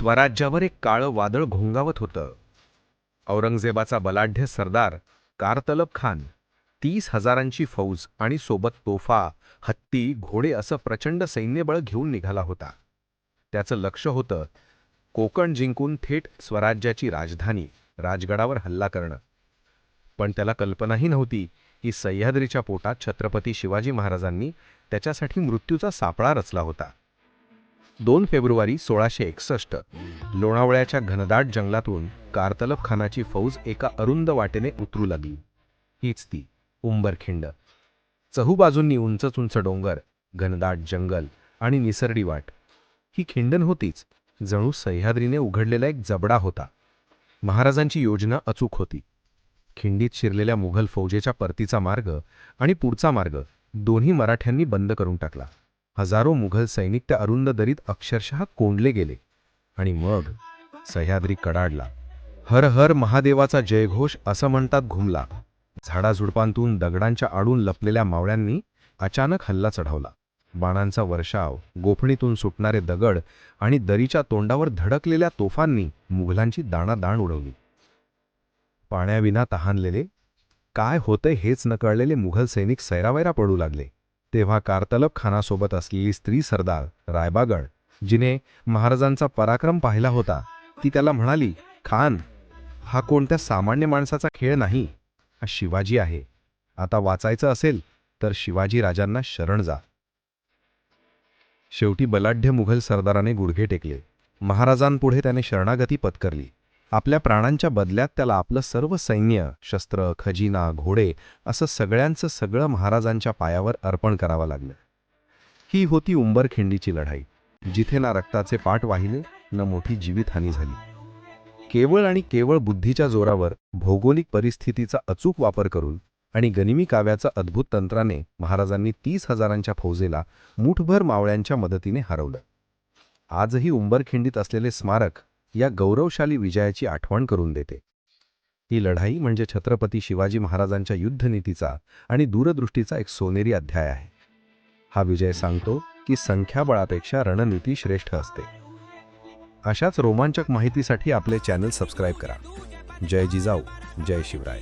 स्वराज्यावर एक काळं वादळ घोंगावत होतं. औरंगजेबाचा बलाढ्य सरदार कारतलब खान तीस हजारांची फौज आणि सोबत तोफा हत्ती घोडे असं प्रचंड सैन्यबळ घेऊन निघाला होता. त्याचं लक्ष होतं कोकण जिंकून थेट स्वराज्याची राजधानी राजगडावर हल्ला करणं. पण त्याला कल्पनाही नव्हती की सह्याद्रीच्या पोटात छत्रपती शिवाजी महाराजांनी त्याच्यासाठी मृत्यूचा सापळा रचला होता. दोन फेब्रुवारी सोळाशे एकसष्ट. लोणावळ्याच्या घनदाट जंगलातून कारतलब खानाची फौज एका अरुंद वाटेने उतरू लागली. हीच ती उंबरखिंड. चहूबाजूंनी उंच उंच डोंगर घनदाट जंगल आणि निसरडी वाट. ही खिंडन होतीच. जणू सह्याद्रीने उघडलेला एक जबडा होता. महाराजांची योजना अचूक होती. खिंडीत शिरलेल्या मुघल फौजेच्या परतीचा मार्ग आणि पुढचा मार्ग दोन्ही मराठ्यांनी बंद करून टाकला. हजारो मुघल सैनिक त्या अरुंद दरीत अक्षरशः कोंडले गेले. आणि मग सह्याद्री कडाडला. हर हर महादेवाचा जयघोष असं म्हणतात घुमला. झाडाझुडपांतून दगडांच्या आडून लपलेल्या मावळ्यांनी अचानक हल्ला चढवला. बाणांचा वर्षाव गोफणीतून सुटणारे दगड आणि दरीच्या तोंडावर धडकलेल्या तोफांनी मुघलांची दाणादाण उडवली. पाण्याविना तहानलेले काय होतंय हेच न कळलेले मुघल सैनिक सैरावैरा पडू लागले. तेव्हा कारतलब खानासोबत असलेली स्त्री सरदार रायबागड जिने महाराजांचा पराक्रम पाहिला होता ती त्याला म्हणाली खान हा कोणत्या सामान्य माणसाचा खेळ नाही हा शिवाजी आहे. आता वाचायचं असेल तर शिवाजी राजांना शरण जा. शेवटी बलाढ्य मुघल सरदाराने गुडघे टेकले. महाराजांपुढे त्याने शरणागती पत्करली. आपल्या प्राणांच्या बदल्यात त्याला आपलं सर्व सैन्य शस्त्र खजिना घोडे असं सगळ्यांचं सगळं महाराजांच्या पायावर अर्पण करावं लागलं. ही होती उंबरखिंडीची लढाई जिथे ना रक्ताचे पाठ वाहिले न मोठी जीवितहानी झाली. केवळ आणि केवळ बुद्धीच्या जोरावर भौगोलिक परिस्थितीचा अचूक वापर करून आणि गनिमी काव्याचा अद्भुत तंत्राने महाराजांनी तीस हजारांच्या फौजेला मुठभर मावळ्यांच्या मदतीने हरवलं. आजही उंबरखिंडीत असलेले स्मारक या गौरवशाली विजयाची आठवण करून देते. ही लढाई म्हणजे छत्रपती शिवाजी महाराजांच्या युद्धनीतीचा आणि दूरदृष्टीचा एक सोनेरी अध्याय आहे. हा विजय सांगतो की संख्याबळापेक्षा रणनीती श्रेष्ठ असते. अशाच रोमांचक माहितीसाठी आपले चॅनल सबस्क्राईब करा. जय जिजाऊ जय शिवराय.